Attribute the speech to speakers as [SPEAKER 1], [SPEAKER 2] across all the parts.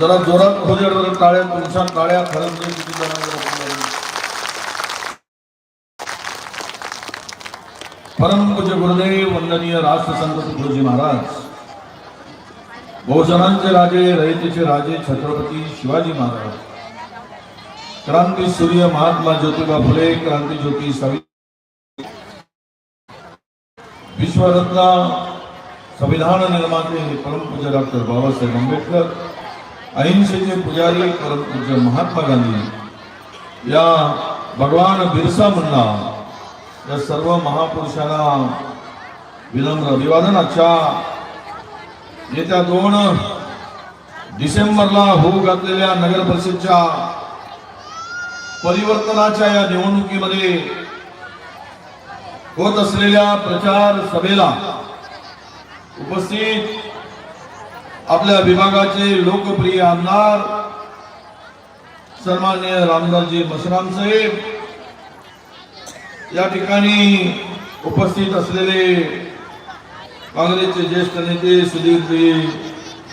[SPEAKER 1] जरा जोरात हो द्या टाळ्या तुमच्या टाळ्या खरंच म्हणजे किती जणांना बसवल्या. परमपूज्य गुरुदेव वंदनीय राष्ट्रसंत तुकडोजी महाराज बहुजनांचे राजे रयतेचे राजे छत्रपती शिवाजी महाराज क्रांती सूर्य महात्मा ज्योतिबा फुले क्रांती ज्योती सावित्री विश्वरत्न संविधान निर्माते परमपूज्य डॉक्टर बाबासाहेब आंबेडकर अहिंसेचे पुजारी परमपूज्य महात्मा गांधी. या भगवान बिरसा मुंडा या सर्व महापुरुषांना विनम्र अभिवादन. आजच्या येत्या दोन डिसेंबरला होऊ घातलेल्या नगर परिषदच्या परिवर्तनाच्या या निवडणुकीमध्ये होत असलेल्या प्रचार सभेला उपस्थित आपल्या विभागाचे लोकप्रिय आमदार सन्मान्य रामदासजी मशराम साहेब या ठिकाणी उपस्थित असलेले काँग्रेसचे ज्येष्ठ नेते सुधीरजी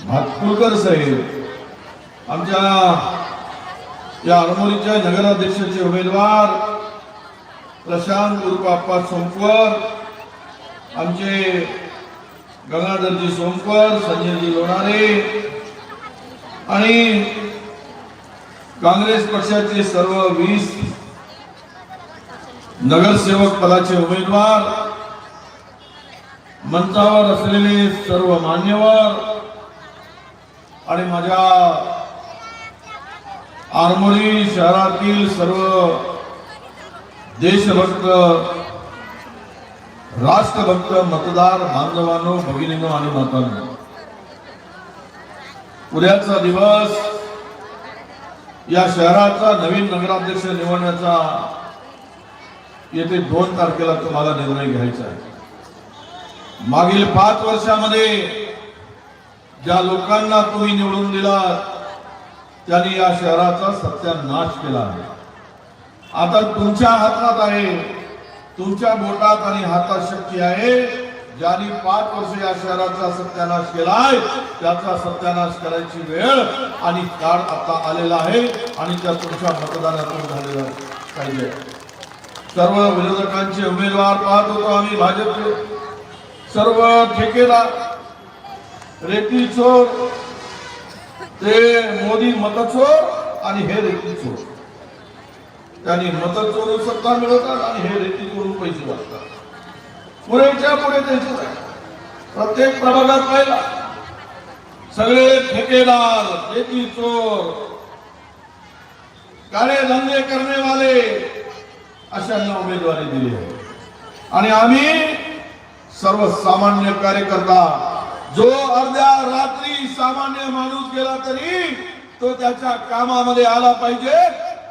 [SPEAKER 1] भातकुलकर साहेब आमच्या या आरमोरीच्या नगराध्यक्षाचे उमेदवार प्रशांत उर्फ सोमकर आमचे गंगाधरजी सोमकर संजयजी लोणारे आणि काँग्रेस पक्षाचे सर्व वीस नगरसेवक पदाचे उमेदवार मंचावर असलेले सर्व मान्यवर आणि माझ्या आरमोरी शहरातील सर्व देशभक्त राष्ट्रभक्त मतदार बांधवांनो भगिनीनो आणि मातांनो उद्याचा दिवस या शहराचा नवीन नगराध्यक्ष निवडण्याचा येते दोन तारखेला तुम्हाला निर्णय घ्यायचा आहे. मागील पाच वर्षामध्ये ज्या लोकांना तुम्ही निवडून दिला त्यांनी या शहराचा सत्यानाश केला आहे. आता तुमच्या हातात आहे तुमच्या बोटात आणि हातात शक्ती आहे. ज्यांनी पाच वर्ष या शहराचा सत्यानाश केलाय त्याचा सत्यानाश करायची वेळ आणि काळ आता आलेला आहे आणि त्या तुमच्या मतदानातून झालेला पाहिजे. सर्व विरोधकांचे उमेदवार पाहत होतो आम्ही भाजपचे. सर्व ठेकेदार रेती चोर ते मोदी मतचोर आणि हे रेती चोर. त्यांनी मत चोरून सत्ता मिळवतात आणि हे रेती चोरून पैसे वाचतात. पुरेच्या पुढे त्यांचे प्रत्येक प्रभागात पाहिला. सगळे ठेकेदार रेती चोर काळे धंदे करणे वाले अशांना उमेदवारी दिली आहे. आणि आम्ही सर्वसामान्य कार्यकर्ता जो अर्ध्या रात्री सामान्य माणूस गेला तरी तो त्याच्या कामामध्ये आला पाहिजे.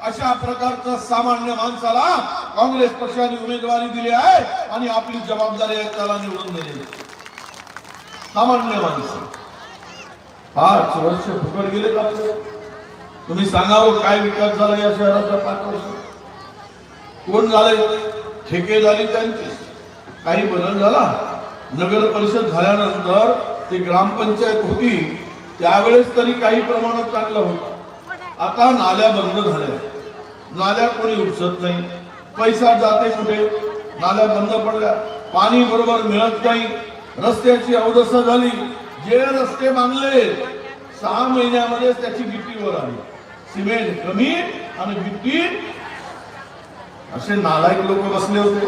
[SPEAKER 1] अशा प्रकारचा सामान्य माणसाला काँग्रेस पक्षाने उमेदवारी दिली आहे आणि आपली जबाबदारी आहे त्याला निवडून दिली सामान्य माणसं. पाच वर्ष फुकट गेले का तुम्ही सांगावं हो, काय विकास झाला या शहराचा पाच वर्ष? कोण झाले त्यांचे त्यांची. काही बदल झाला? नगर परिषद झाल्यानंतर ती ग्रामपंचायत होती. त्यावेळेस तरी काही प्रमाणात चांगलं होतं. आता नाल्या बंद झाल्या. नाल्या कोणी उपसत नाही. पैसा जाते कुठे? नाल्या बंद पडल्या. पाणी बरोबर मिळत नाही. रस्त्याची अवदशा झाली. जे रस्ते बांधले सहा महिन्यामध्ये त्याची गिट्टीवर आली. सिमेंट कमी आणि गिट्टी. असे नालायक लोक बसले होते.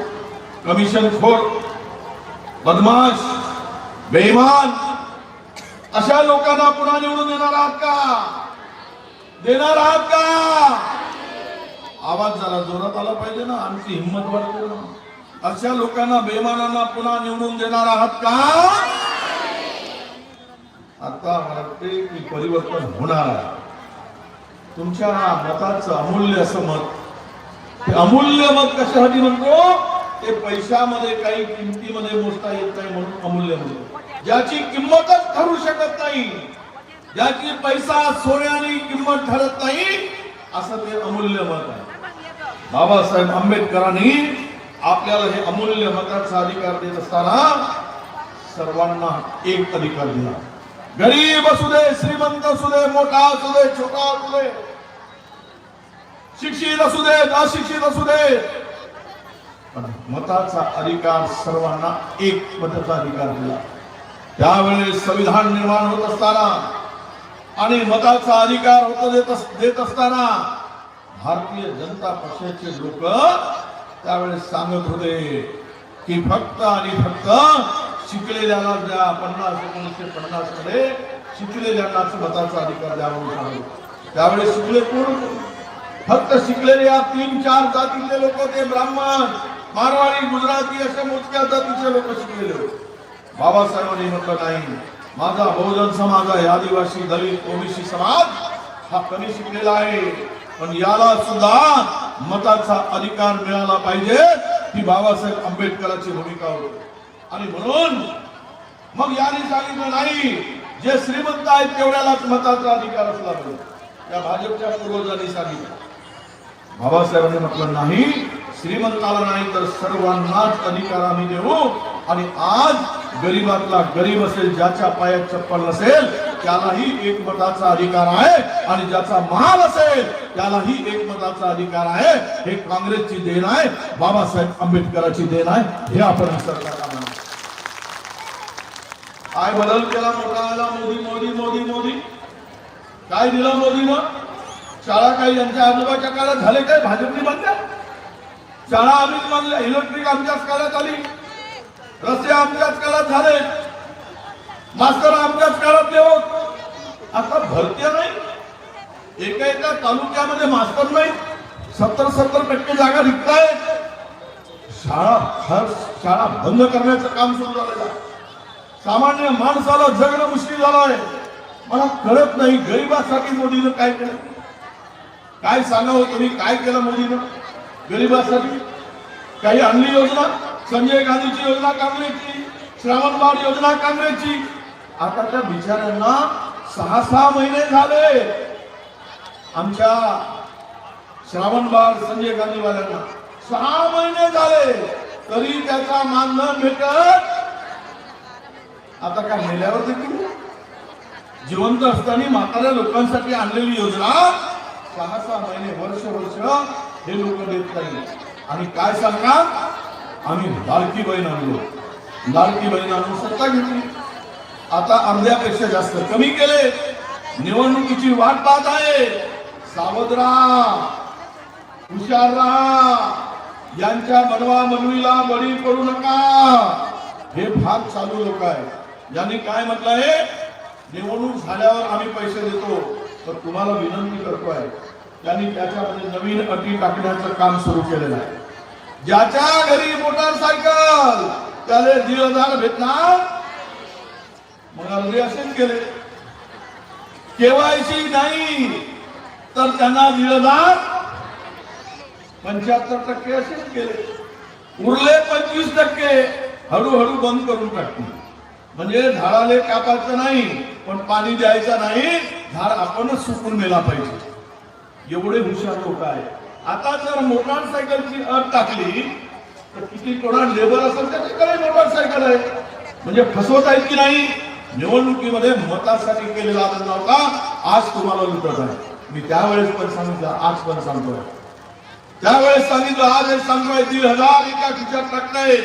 [SPEAKER 1] कमिशन खोर. बदमाश. बेईमान. अशा लोकांना पुन्हा निवडून देणार आहात का? देणार आहात का? आवाज जरा जोरात आला पाहिजे ना आमची हिंमत वाढते ना. अशा लोकांना बेमानांना पुन्हा निवडून देणार आहात का? आता मला वाटते की परिवर्तन होणार. आहे तुमच्या मताचं अमूल्य असं मत. ते अमूल्य मत कशासाठी म्हणतो? ते पैशामध्ये काही किमतीमध्ये मोजता येत नाही म्हणून अमूल्य म्हणतो ज्याची किंमतच ठरू शकत नाही ज्याची पैसा सोन्याने किंमत ठरत नाही असं ते अमूल्य मत आहे. बाबासाहेब आंबेडकरांनी आपल्याला हे अमूल्य मताचा अधिकार देत असताना सर्वांना एक अधिकार दिला. गरीब असू दे श्रीमंत असू दे मोठा असू दे छोटा असू दे शिक्षित असू दे अशिक्षित असू दे पण मताचा अधिकार सर्वांना एक मताचा अधिकार दिला. त्यावेळेस संविधान निर्माण होत असताना आणि मताचा अधिकार होत देत देत असताना भारतीय जनता पक्षाचे लोक त्यावेळेस सांगत होते की फक्त आणि फक्त शिकलेल्याला द्या पन्नास एकोणीसशे पन्नासमध्ये शिकलेल्यांनाच मताचा अधिकार द्यावा म्हणून त्यावेळेस शिकले कोण? फक्त शिकलेले या तीन चार जातीतले लोक ते ब्राह्मण मारवाडी गुजराती अशा मोजक्या जातीचे लोक शिकलेले होते. बाबासाहेबांनी म्हटलं नाही माझा बहुजन समाज आहे आदिवासी दलित ओबीसी समाज हा कमी शिकलेला आहे. पण याला सुद्धा मताचा अधिकार मिळाला पाहिजे ही बाबासाहेब आंबेडकरांची भूमिका होती. आणि म्हणून मग याने सांगितलं नाही जे श्रीमंत आहेत तेवढ्यालाच मताचा अधिकार असला पाहिजे. या भाजपच्या पूर्वजांनी सांगितलं. बाबासाहेबांनी म्हटलं नाही श्रीमंताला नाही तर सर्वांनाच अधिकार आम्ही देऊ. आणि आज गरीबातला गरीब असेल ज्याच्या पायात चप्पल नसेल त्यालाही एक मताचा अधिकार आहे. आणि ज्याचा माल असेल त्यालाही एक मताचा अधिकार आहे. हे काँग्रेसची देण आहे बाबासाहेब आंबेडकरांची देण आहे. हे आपण काय बदल केला मोठा मोदी मोदी मोदी मोदी. काय दिलं मोदीनं? शाळा काही यांच्या आजोबाच्या काळात झाले काय? भाजपने बांधल्या शाळा आम्हीच बांधल्या इलेक्ट्रिक आमच्याच काळात आली. रस्ते आमच्याच काळात झाले. मास्तर आमच्याच काळातले होत आता भरत्या नाही. एका एका तालुक्यामध्ये मास्तर नाही. सत्तर सत्तर टक्के जागा रिक्त आहेत शाळा हर शाळा बंद करण्याचं काम सुरू झालेलं आहे. सामान्य माणसाला जगणं मुश्किल झालं आहे. मला कळत नाही गरीबासाठी मोदीनं काय केलं? काय सांगावं तुम्ही? काय केलं मोदीनं? गरिबासाठी काही आणली योजना? संजय गांधीची योजना काँग्रेसची श्रावण योजना काँग्रेसची आता त्या बिचाऱ्यांना सहा सहा महिने झाले. आमच्या श्रावण बाळ संजय गांधीवाल्यांना सहा महिने झाले. तरी त्याचा मानधन भेटत आता काय मेल्यावर देखील जिवंत असताना म्हाताऱ्या लोकांसाठी आणलेली योजना सहा सहा महिने वर्ष वर्ष हे लोक देत नाही आणि काय सांगणार आम्ही लाडकी बहीण आणलो. लाडकी बहीण आणून सत्ता घेतली. आता अर्ध्यापेक्षा जास्त कमी केले. निवडणुकीची वाट पाहत आहे. सावध राहा हुशार राहा यांच्या मनवा मनवीला बळी पडू नका. हे भाग चालू लोक आहे यांनी काय म्हटलं आहे? निवडणूक झाल्यावर आम्ही पैसे देतो. तर तुम्हाला विनंती करतो आहे. त्यांनी त्याच्यामध्ये नवीन अटी टाकण्याचं काम सुरू केलेलं आहे. ज्याच्या घरी मोटारसायकल त्याला दीड हजार भेटणार. मग अर्धे असेच केले. केवायसी नाही तर त्यांना दिलं हजार पंच्याहत्तर टक्के असेच केले. उरले पंचवीस टक्के हळूहळू बंद करून टाकतील. म्हणजे झाडाले कापायचं नाही पण पाणी द्यायचं नाही झाड आपणच सुकून नेला पाहिजे. एवढे हुशार लोक आहे आता जर मोटारसायकलची अट टाकली तर किती कोणा लेबर असेल त्याच्याकडे मोटारसायकल आहे. म्हणजे फसवत आहेत की नाही? निवडणुकीमध्ये मतासाठी केलेला आनंद नव्हता. आज तुम्हाला लुटत आहे. मी त्यावेळेस पण सांगितलं आज पण सांगतोय. त्यावेळेस सांगितलं आज हे सांगतोय दीड हजार एका खिशात टाकताय.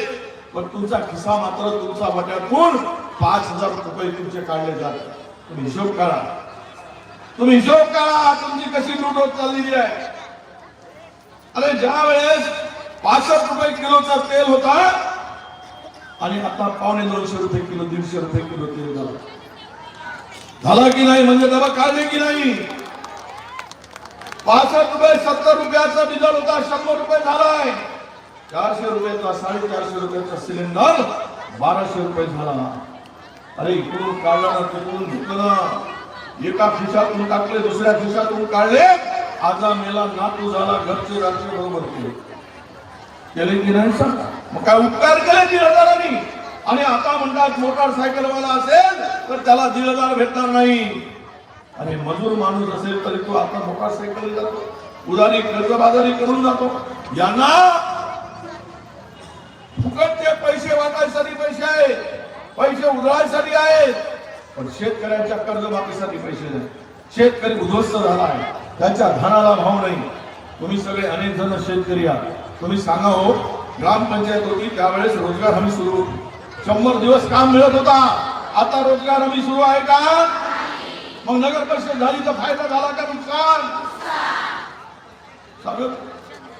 [SPEAKER 1] पण तुमचा खिसा मात्र तुमचा वाट्यातून पाच हजार रुपये तुमचे काढले जातात. तुम्ही हिशोब काढा तुम्ही हिशोब काढा तुमची कशी लूट होत चाललेली आहे. अरे ज्या वेळेस पासष्ट रुपये किलोचा तेल होता आणि आता पावणे दोनशे रुपये किलो दीडशे रुपये किलो तेल झालं. झाला की नाही म्हणजे डबा काढले की नाही? पासष्ट रुपये सत्तर रुपयाचा डिझेल होता शंभर रुपये झालाय. चारशे रुपयाचा साडेचारशे रुपयाचा सिलेंडर बाराशे रुपये झाला. अरे इकडून काढला ना तिकडून घेतलं ना. एका खिशातून टाकले दुसऱ्या खिशातून काढले. आजा मेला नातू झाला घरचे रात्री बरोबर केले. केले की नाही सांग? मग काय उपकार केले दीड हजारांनी? आणि आता म्हणतात मोटारसायकलवाला असेल तर त्याला दीड हजार भेटणार नाही. आणि मजूर माणूस असेल तरी तो आता मोटारसायकल जातो. उदारी कर्जबाजारी करून जातो. यांना फुकटचे पैसे वाटायसाठी पैसे आहेत. पैसे उधळायसाठी आहेत. पण शेतकऱ्यांच्या कर्जमाफीसाठी पैसे नाही. शेतकरी उद्ध्वस्त झाला आहे. त्याच्या धनाला भाव नाही. तुम्ही सगळे अनेक जण शेतकरी आहात. तुम्ही सांगा हो ग्रामपंचायत होती त्यावेळेस रोजगार हमी सुरू होती. शंभर दिवस काम मिळत होता. आता रोजगार हमी सुरू आहे का? मग नगर परिषद झाली तर फायदा झाला का नुकसान?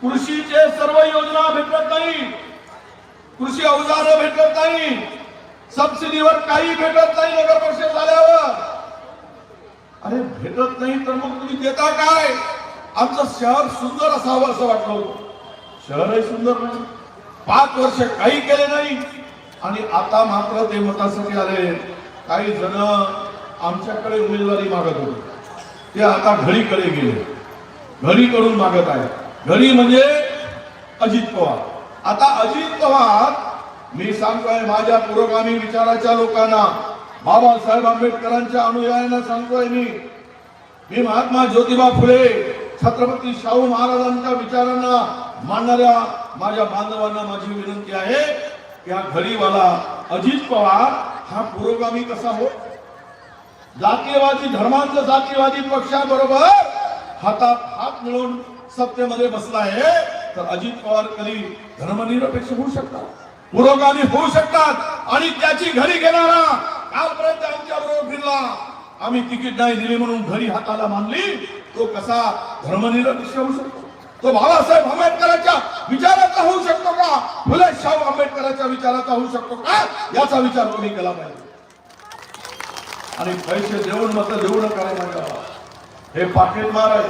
[SPEAKER 1] कृषीचे सर्व योजना भेटत नाही. कृषी अवजार भेटत नाही. सबसिडीवर काही भेटत नाही नगर परिषद झाल्यावर. अरे भेटत नाही तर मग तुम्ही देता काय? आमचं शहर सुंदर असावं असं वाटलं होतं. शहरही सुंदर नाही. पाच वर्ष काही केले नाही. आणि आता मात्र ते मतासाठी आले. काही जण आमच्याकडे उमेदवारी मागत होते. ते आता घडीकडे गेले. घडीकडून मागत आहे घडी म्हणजे अजित पवार. आता अजित पवार मी सांगतोय माझ्या पुरोगामी विचाराच्या लोकांना बाबासाहेब आंबेडकरांच्या अनुयायांना सांगतोय मी. मी महात्मा ज्योतिबा फुले छत्रपती शाहू महाराजांच्या विचारांना मानणाऱ्या माझ्या बांधवांना माझी विनंती आहे की हा घडीवाला अजित पवार हा पुरोगामी कसा हो? जातीयवादी धर्मांत जातीयवादी पक्षाबरोबर हातात हात मिळवून सत्तेमध्ये बसला आहे तर अजित पवार कधी धर्मनिरपेक्ष होऊ शकतात? पुरोगामी होऊ शकतात आणि त्याची घरी घेणारा कालपर्यंत आमच्या बरोबर फिरला. आम्ही तिकीट नाही दिली म्हणून घरी हाताला मानली. तो कसा धर्मनिरपेक्ष होऊ शकतो? तो बाबासाहेब आंबेडकरांच्या विचाराचा होऊ शकतो का? फुले शाहू आंबेडकरांच्या विचाराचा होऊ शकतो का? याचा विचार तुम्ही केला पाहिजे? आणि पैसे देऊन मत देऊ नका माझ्या हे पाकिट मार आहे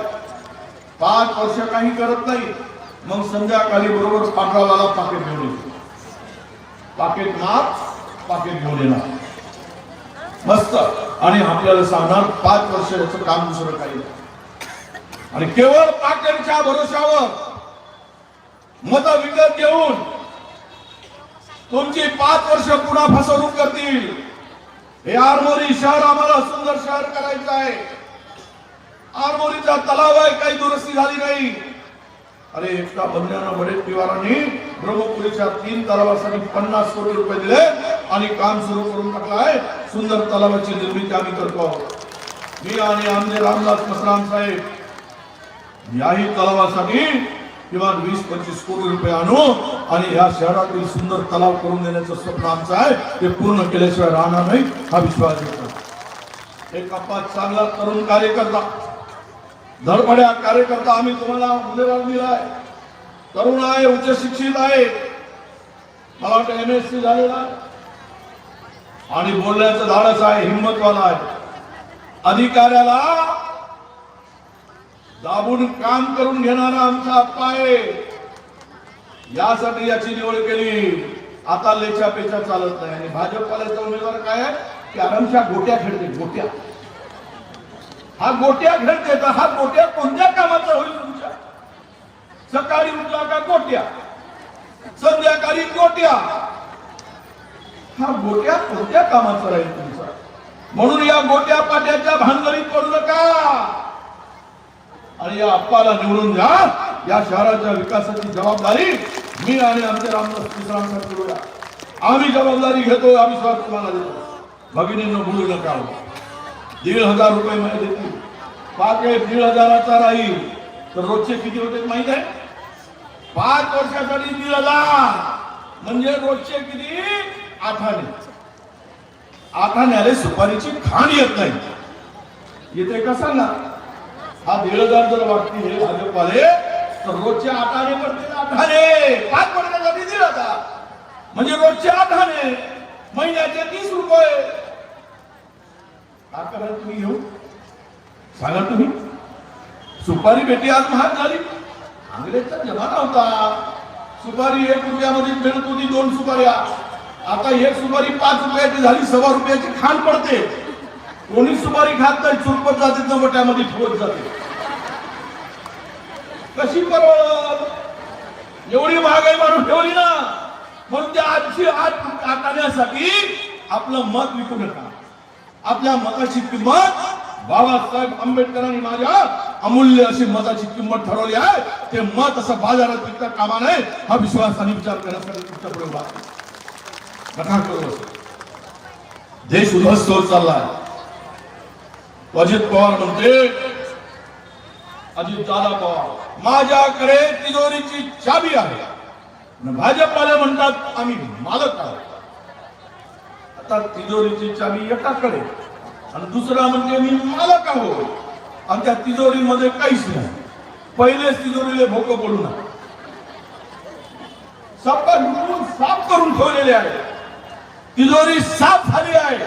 [SPEAKER 1] पाच वर्ष काही करत नाही. मग संध्याकाळी बरोबर पांढरावाला पाकिट घेऊन येतो पाकिट मार पाकिट घेऊन येणार. मस्त. आणि आपल्याला सांगणार पाच वर्ष याचं काम दुसरं काही नाही. आणि केवळ पाटणच्या भरोशावर मत विकत घेऊन तुमची पाच वर्ष पुन्हा फसवणूक करतील. हे आरमोरी शहर आम्हाला सुंदर शहर करायचं आहे. आरमोरीचा तलाव आहे काही दुरुस्ती झाली नाही. अरे एकटा बंधनानं वडेट्टीवारांनी ब्रह्मपुरीच्या तीन तलावासाठी पन्नास कोटी रुपये दिले आणि काम सुरू करून टाकलं आहे. सुंदर तलावाची निर्मिती आम्ही करतो मी आणि आमचे रामदास मसराम साहेब याही तलावासाठी किमान वीस पंचवीस कोटी रुपये आणू आणि या शहरातील सुंदर तलाव करून देण्याचं स्वप्न आमचं आहे. ते पूर्ण केल्याशिवाय राहणार नाही हा विश्वास घेतो एक कपात चांगला तरुण कार्यकर्ता धडपड्या कार्यकर्ता आम्ही तुम्हाला उमेदवार दिलाय तरुण आहे उच्च शिक्षित आहे. मला वाटतं एम एस सी झालेला आहे. आणि बोलण्याचं धाडस आहे हिंमतवाला आहे. अधिकाऱ्याला दाबून काम करून घेणारा आमचा आप्पा आहे. यासाठी याची निवड केली. आता लेच्या पेच्या चालत नाही. आणि भाजपवाल्याचा उमेदवार काय आहे? की आरामच्या गोट्या खेळते गोट्या. हा गोट्या खेळते तर हा गोट्या कोणत्या कामाचा होईल तुमच्या? सकाळी उठला का गोट्या? संध्याकाळी गोट्या. हा गोट्या कोणत्या कामाचा राहील तुमचा? म्हणून या गोट्या पाट्याच्या भानगडीत पडू नका. आणि या अप्पाला निवडून द्या. या शहराच्या विकासाची जबाबदारी मी आणि आमचे रामदास मिश्रांसाठी करूया. आम्ही जबाबदारी घेतो आम्ही स्वार्थ तुम्हाला देतो. भगिनींना बोलू नका. दीड हजार रुपये महिने देतील. पाकिट दीड हजाराचा राहील. तर रोजचे किती होते माहीत आहे? पाच वर्षासाठी दीड हजार. म्हणजे रोजचे किती? आठाने. आठाण्याला सुपारीची खाण येत नाही. येते का सांगा? हा दीड हजार हे वाटतील भाजपवाले तर रोजचे आठाने पडतील आठाने. पाच वर्षासाठी निधी आता म्हणजे रोजचे आठाने महिन्याचे तीस रुपये. का करा तुम्ही घेऊ सांगा तुम्ही. सुपारी भेटी आज महाग झाली. अंग्रेजचा जमाना होता. सुपारी एक रुपयामध्ये मिळत होती दोन सुपाऱ्या. आता एक सुपारी पाच रुपयाची झाली सव्वा रुपयाची खाण पडते. कोणी सुपारी खात नाही चुरपत जाते चवट्यामध्ये ठेवत जाते. कशी परवडत एवढी महागाई मारून ठेवली ना म्हणून त्या आजची आज टाकण्यासाठी आपलं मत विकू नका. आपल्या मताची किंमत बाबासाहेब आंबेडकरांनी माझ्या अमूल्य अशी मताची किंमत ठरवली आहे. ते मत असं बाजारात विकता कामा नये हा विश्वास आणि विचार करण्यासाठी तुमच्यापुढे उभा देश उद्ध्वस्त होत चालला आहे अजित पवार म्हणते अजित दादा पवार माझ्याकडे तिजोरीची चाबी आहे. आणि भाजपवाले म्हणतात आम्ही मालक आहोत. आता तिजोरीची चाबी एकाकडे आणि दुसरा म्हणजे मी मालक आहोत. आणि त्या तिजोरीमध्ये काहीच नाही. पहिलेच तिजोरीले भोकं पडू नका सप्पा साफ करून ठेवलेले आहे. तिजोरी साफ झाली आहे.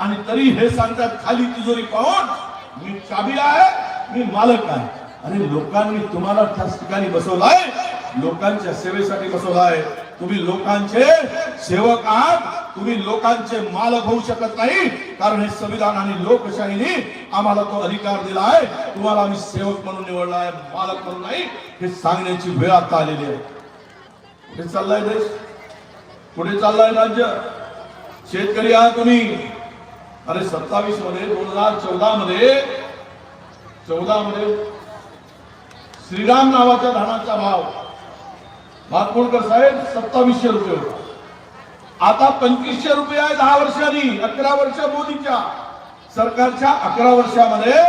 [SPEAKER 1] आणि तरी हे सांगतात खाली तिजोरी पाहून मी चाबी आहे मी मालक आहे. आणि लोकांनी तुम्हाला त्याच ठिकाणी बसवलाय लोकांच्या सेवेसाठी बसवलाय तुम्ही लोकांचे सेवक आहात. तुम्ही लोकांचे मालक होऊ शकत नाही. कारण हे संविधान आणि लोकशाहीने आम्हाला तो अधिकार दिला आहे. तुम्हाला आम्ही सेवक म्हणून निवडला आहे मालक म्हणून नाही. हे सांगण्याची वेळ आता आलेली आहे. कुठे चाललाय देश. पुढे चाललाय राज्य. शेतकरी आहात तुम्ही. अरे सत्तावीसमध्ये दोन हजार चौदा मध्ये चौदा मध्ये श्रीराम नावाच्या धानाचा भाव. मातोडकर साहेब सत्तावीसशे रुपये होता. आता पंचवीसशे रुपये आहे दहा वर्षांनी अकरा वर्ष मोदीच्या. सरकारच्या अकरा वर्षामध्ये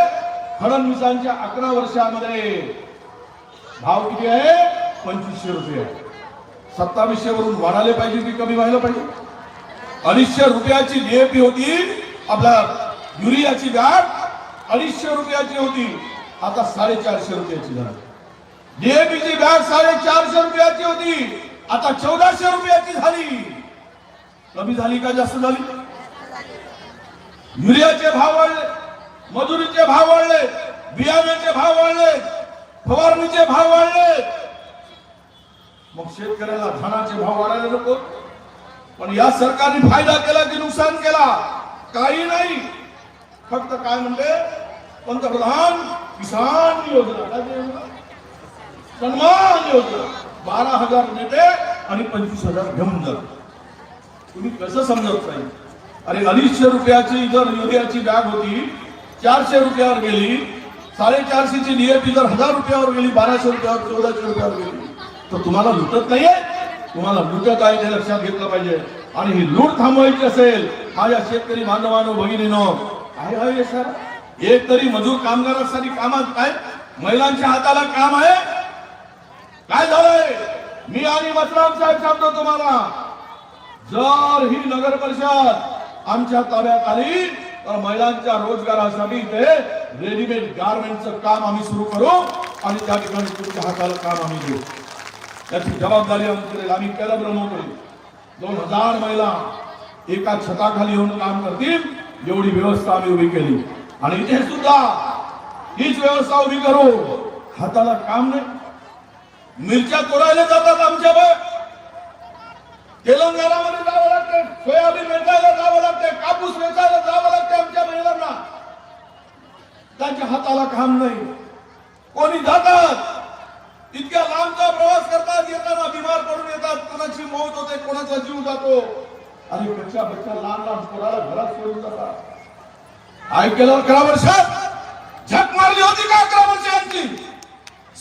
[SPEAKER 1] फडणवीसांच्या अकरा वर्षामध्ये. भाव किती आहे? पंचवीसशे रुपये आहे. सत्तावीसशे वरून वाढायला पाहिजे की कमी व्हायला पाहिजे? अडीचशे रुपयाची डीएपी होती आपला युरियाची बॅग अडीचशे रुपयाची होती. आता साडेचारशे रुपयाची झाली. डीएपीची बॅग साडेचारशे रुपयाची होती. आता चौदाशे रुपयाची झाली. कमी झाली का जास्त झाली? युरियाचे भाव वाढले. मजुरीचे भाव वाढले. बियाण्याचे भाव वाढले. फवारणीचे भाव वाढले. मग शेतकऱ्याला धानाचे भाव वाढायला नको. पण या सरकारने फायदा केला की नुकसान केला? काही नाही. फक्त काय म्हणले? पंतप्रधान किसान योजना. काय सन्मान योजना. बारा हजार नेते आणि पंचवीस हजार घेऊन जा तुम्ही कसं समजत नाही? अरे अडीचशे रुपयाची जर युरियाची बॅग होती चारशे रुपयावर गेली साडेचारशेची डीएपी जर हजार रुपयावर गेली बाराशे रुपयावर चौदाशे रुपयावर गेली तर तुम्हाला लुटत नाहीये. तुम्हाला लुटत आहे ते लक्षात घेतलं पाहिजे. आणि ही लूट थांबवायची असेल माझ्या शेतकरी बांधवानो भगिनीनो. काय हवे सर? एक तरी मजूर कामगारांसाठी कामात काय? महिलांच्या हाताला काम आहे? काय झालंय? मी आणि मतराम साहेब सांगतो तुम्हाला. जर ही नगर परिषद आमच्या ताब्यात आली तर महिलांच्या रोजगारासाठी ते रेडीमेड गारमेंटचं काम आम्ही सुरू करू आणि त्या ठिकाणी तुमच्या हाताला काम आम्ही देऊ. त्याची जबाबदारी आमची आम्ही केलं ब्रह्मपुरी दोन हजार महिला एका छताखाली येऊन काम करतील. एवढी व्यवस्था आम्ही उभी केली. आणि इथे सुद्धा हीच व्यवस्था उभी करू. हाताला काम नाही. मिरच्या तोडायला जातात आमच्या तेलंगणामध्ये जावं लागते. सोयाबीन वेचायला जावं लागते. कापूस वेचायला जावं लागते आमच्या महिलांना. त्यांच्या हाताला काम नाही कोणी जातात इतक्या लांबचा प्रवास करतात येताना बिमार पडून येतात कोणाची मौत होते कोणाचा जीव जातो आणि बच्चा बच्चा लहान लहान पोराला घरात सोडून जातात ऐकलं अकरा वर्षात? झक मारली होती का अकरा वर्षांची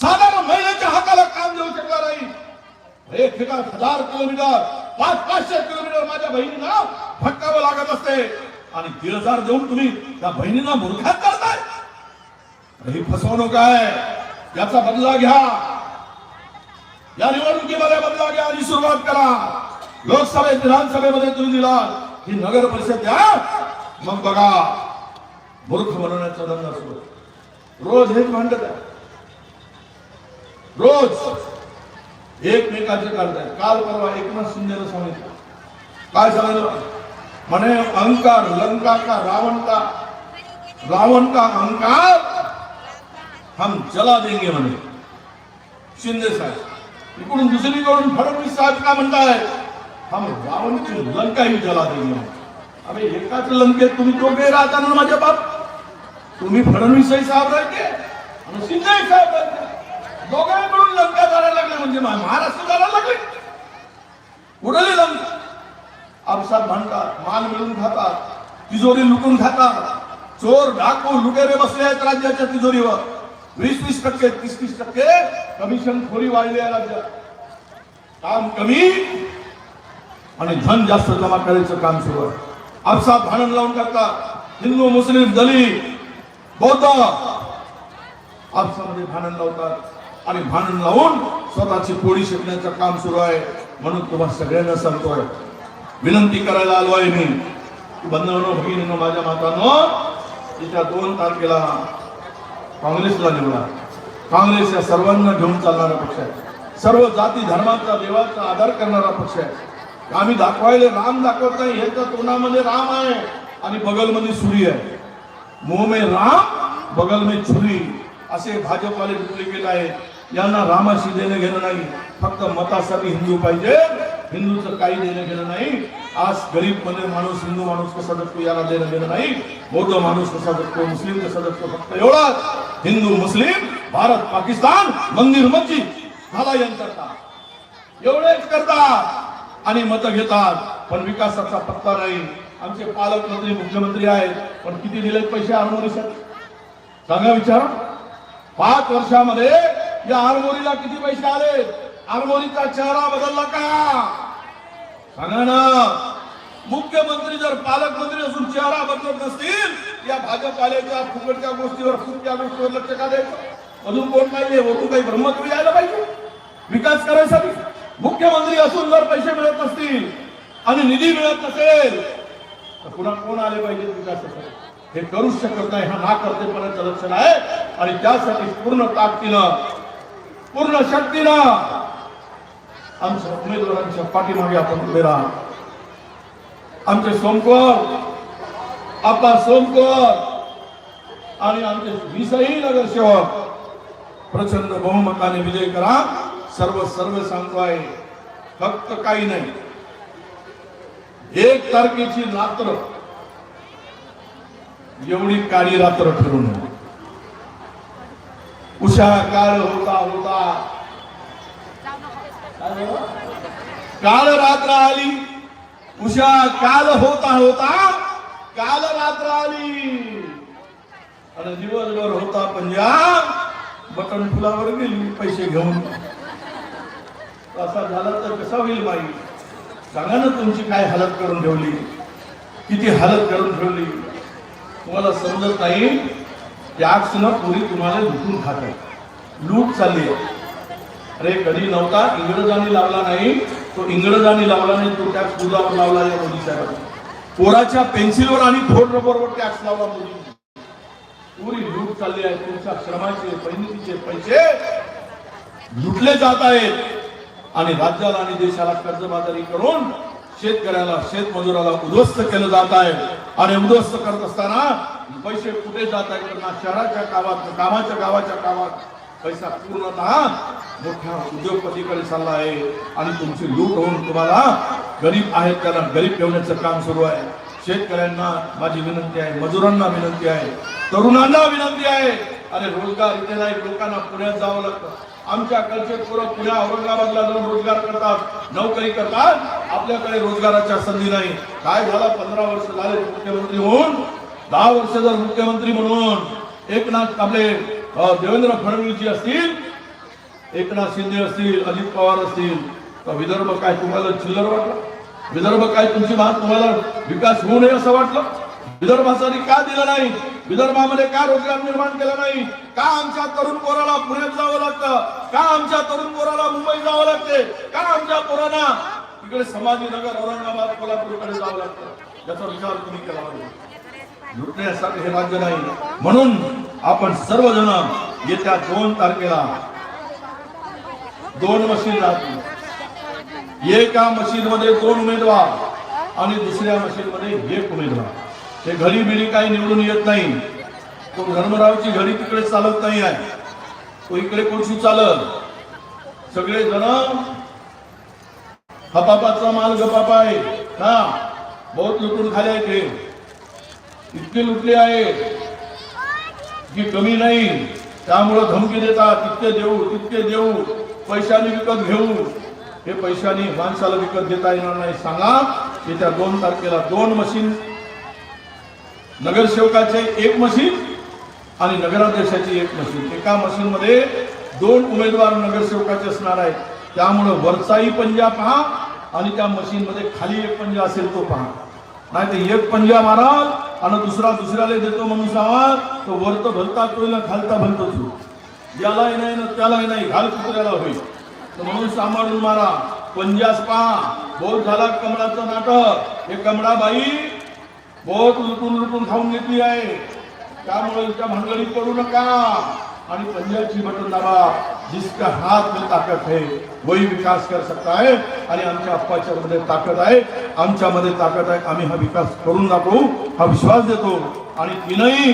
[SPEAKER 1] साधारण महिलेच्या हाताला काम देऊ शकला नाही. एक ठिकाण हजार किलोमीटर पाच पाचशे किलोमीटर माझ्या बहिणीला भटकावं लागत असते. आणि दीड हजार देऊन तुम्ही त्या बहिणींना मूर्खात करताय? ही फसवणूक आहे. याचा बदला घ्या. या निवडणुकीमध्ये बदला घ्या आणि सुरुवात करा. लोकसभेत विधानसभेमध्ये तुम्ही दिला ही नगर परिषद द्या. मग बघा मूर्ख बनवण्याचा धंदा सुरू रोज हेच भांडत आहे. रोज. एकमेकाचे काढताय काल परवा एकनाथ शिंदेला सांगितलं. काय सांगितलं? म्हणे अहंकार लंका का रावण का रावण का अहंकार हम चला देंगे म्हणे. शिंदे साहेब. इकडून दुसरीकडून फडणवीस साहेब का म्हणताय हम रावणची लंका ही जला देंगे अरे एकाच लंकेत तुम्ही दोघे राहता ना माझ्या बाप? तुम्ही फडणवीस साहेब राहते आणि शिंदे साहेब राहते दोघे मिळून लंका जायला लागले म्हणजे महाराष्ट्र जायला लागले. उडले लंका आमसात भांडतात माल मिळून खातात तिजोरी लुटून खातात. चोर डाकू लुटेरे बसले आहेत राज्याच्या तिजोरीवर. वीस वीस टक्के तीस तीस टक्के कमिशन खोरी वाढली आहे राज्यात. काम कमी आणि धन जास्त जमा करायचं काम सुरू आहे. आपसा भांडण लावून टाकतात हिंदू मुस्लिम दलित बौद्ध. आपसामध्ये भांडण लावतात. आणि भांडण लावून स्वतःची पोळी शिकण्याचं काम सुरू आहे म्हणून तुम्हाला सगळ्यांना सांगतोय. विनंती करायला आलो आहे मी. बंधवनो भगिनीनो माझ्या मातानो तिच्या दोन तारखेला काँग्रेसला निवडा. काँग्रेस या सर्वांना घेऊन चालणारा पक्ष आहे. सर्व जाती धर्माचा देवाचा आदर करणारा पक्ष आहे. आम्ही दाखवायले राम दाखवत नाही. ह्याच्या तोंडामध्ये राम आहे आणि बगलमध्ये सुरी आहे. मुंह राम बगल मे छुरी. असे भाजपवाले डुप्लिकेट आहेत. यांना रामाशी देणं घेणं नाही. फक्त मतासाठी हिंदू पाहिजे. हिंदूचं काही देणं घेणं नाही. आज गरीबमध्ये माणूस हिंदू माणूस कसा जगतो याला देणं घेणं नाही. बौद्ध माणूस कसा जगतो मुस्लिम कसा जगतो फक्त एवढाच. हिंदू मुस्लिम भारत पाकिस्तान मंदिर मस्जिद. झाला यांकरता एवढेच करतात. आणि मत घेतात पण विकासाचा पत्ता नाही. आमचे पालकमंत्री मुख्यमंत्री आहेत पण किती दिलेत पैसे आरमोरीसाठी सांगा विचार. पाच वर्षामध्ये या आरमोरीला किती पैसे आले आरमोरीचा चेहरा बदलला का? सांगा ना. मुख्यमंत्री जर पालकमंत्री असून चेहरा बदलत नसतील या भाजपाल्याच्या फुकटच्या गोष्टीवर फुकट्या गोष्टीवर लक्ष का द्यायचं? अजून कोण पाहिजे? वरून काही ब्रह्मत्व यायला पाहिजे? विकास करायसाठी? मुख्यमंत्री असून जर पैसे मिळत नसतील आणि निधी मिळत नसेल तर पुन्हा कोण आले पाहिजे विकासासाठी? हे करूच शकत नाही हा ना करतेपणाचं लक्षण आहे. आणि त्यासाठी पूर्ण ताकदीनं पूर्ण शक्तीनं आमच्या उमेदवारांच्या पाठीमागे आपण उभे राहा. आमचे सोमकर आपा सोमकर आणि आमचे विसही नगरसेवक प्रचंड बहुमताने विजय करा. सर्व सर्व सांगतो आहे फक्त काही नाही. एक तारखेची रात्र एवढी काळी रात्र ठरून उषा काळ होता होता. काल रात्र आली उषा काल होता होता काल रात्र आली. आणि दिवसभर होता पंजाब बटन फुलावर गेली पैसे घेऊन. तसा झाला तर कसा होईल बाई सांगा ना तुमची काय हालत करून ठेवली. किती हालत करून ठेवली. तुम्हाला समजत नाही टॅक्स पोरी पुरी तुम्हाला लुटून खात आहे लूट चालली आहे. अरे कधी नव्हता इंग्रजांनी लावला नाही. तो इंग्रजांनी लावला नाही तो टॅक्स पुजावर लावला या मोदी साहेबांनी. पोराच्या पेन्सिलवर आणि फोन रबरवर टॅक्स लावला मोदी पुरी लूट चालली आहे तुमच्या श्रमाचे मेहनतीचे पैसे लुटले जात आहेत. आणि राज्याला आणि देशाला कर्जबाजारी करून शेतकऱ्याला शेतमजुराला उद्ध्वस्त केलं जात आहे. आणि उद्ध्वस्त करत असताना पैसे कुठे जात आहेत? तर शहराच्या गावात कामाच्या गावाच्या गावात. पैसा पूर्णतः मोठ्या उद्योगपतीकडे चालला आहे. आणि तुमची लूट होऊन तुम्हाला गरीब आहेत त्यांना गरीब ठेवण्याचं काम सुरू आहे. शेतकऱ्यांना माझी विनंती आहे मजुरांना विनंती आहे तरुणांना विनंती आहे. अरे रोजगार इथे नाही लोकांना पुण्यात जावं लागतं. आमच्याकडचे पोरं पुण्या औरंगाबादला जाऊन रोजगार करतात. नोकरी करतात. आपल्याकडे रोजगाराच्या संधी नाही. काय झालं? पंधरा वर्ष झाले मुख्यमंत्री होऊन. दहा वर्ष जर मुख्यमंत्री म्हणून एकनाथ आपले देवेंद्र फडणवीसजी असतील एकनाथ शिंदे असतील अजित पवार असतील तर विदर्भ काय तुम्हाला चिल्लर वाटलं? विदर्भ काय तुमची बात तुम्हाला विकास होऊ नये असं वाटलं? विदर्भासाठी का दिलं नाही. विदर्भामध्ये का रोजगार निर्माण केला नाही? का आमच्या तरुण पोराला पुण्यात जावं लागतं? का आमच्या तरुण पोराला मुंबई जावं लागते? का आमच्या पोरांना तिकडे संभाजीनगर औरंगाबाद कोल्हापूरकडे जावं लागतं? याचा विचार तुम्ही केला पाहिजे. लुटण्यासाठी हे राज्य नाही. म्हणून आपण सर्वजण येत्या दोन तारखेला दोन मशीन राहतील. एका मशीन मध्ये दोन उमेदवार आणि दुसऱ्या मशीन मध्ये एक उमेदवार. हे घरी बिरी काही निवडून येत नाही. तो धर्मरावची घडी तिकडे चालत नाही आहे. तो इकडे कोणशी चालत. सगळे जण हपापाचा माल गपापा आहे. हा बहुत लुटून खाले आहे ते इतके लुटले आहेत की कमी नाही. त्यामुळं धमकी देतात तितके देऊ तितके देऊ. पैशाने विकत घेऊ. हे पैशाने माणसाला विकत देता येणार नाही. सांगा येत्या दोन तारखेला दोन मशीन नगरसेवकाचे एक मशीन आणि नगराध्यक्षाची एक मशीन. एका मशीनमध्ये दोन उमेदवार नगरसेवकाचे असणार आहेत. त्यामुळं वरचाही पंजा पहा आणि त्या मशीनमध्ये खाली एक पंजा असेल तो पहा. नाही तर एक पंजा माराल आणि दुसरा दुसऱ्याला देतो म्हणून सांगा तो वरत भलता तोयला खालता भलतो तू यालाही नाही ना त्यालाही नाही घाल कुत्र्याला होईल. तर म्हणून सांभाळून मारा. पंजास पहा. बोल झाला कमळाचं नाटक. हे कमळाबाई बहुत लुटून लुटून खाऊन घेतली आहे. त्यामुळे त्या भानगडीत करू नका. आणि पंजाबची बटन दाबा जिसका हात में ताकद है वही विकास कर सकता है. आणि आमच्या अप्पाच्या मध्ये ताकद आहे. आमच्यामध्ये ताकद आहे. आम्ही हा विकास करून दाखवू. हा विश्वास देतो. आणि तीनही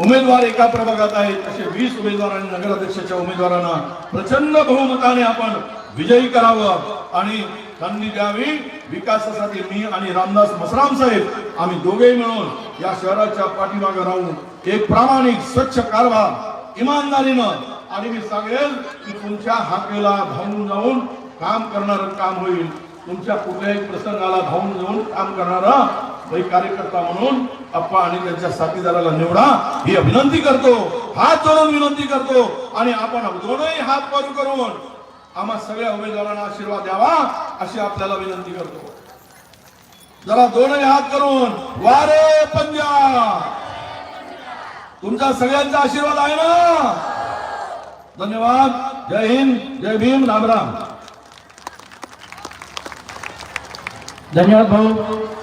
[SPEAKER 1] उमेदवार एका प्रभागात आहेत. असे वीस उमेदवारांनी नगराध्यक्षाच्या उमेदवारांना प्रचंड बहुमताने आपण विजयी करावं. आणि संधी द्यावी विकासासाठी मी आणि रामदास मसराम साहेब आम्ही दोघेही मिळून या शहराच्या पाठीमागे राहून एक प्रामाणिक स्वच्छ कारभार इमानदारीनं आणि मी सांगेल की तुमच्या हाकेला धावून जाऊन काम करणारं काम होईल. तुमच्या कुठल्याही प्रसंगाला धावून जाऊन काम करणारा कार्यकर्ता म्हणून अप्पा आणि त्यांच्या साथीदाराला निवडा. ही विनंती करतो. हात जोडून विनंती करतो. आणि आपण दोनही हात पारू करून आम्हा सगळ्या उमेदवारांना आशीर्वाद द्यावा अशी आपल्याला विनंती करतो. जरा दोनही हात करून वारे पंजाब! तुमचा सगळ्यांचा आशीर्वाद आहे ना? धन्यवाद. जय हिंद जय भीम राम राम.
[SPEAKER 2] धन्यवाद भाऊ.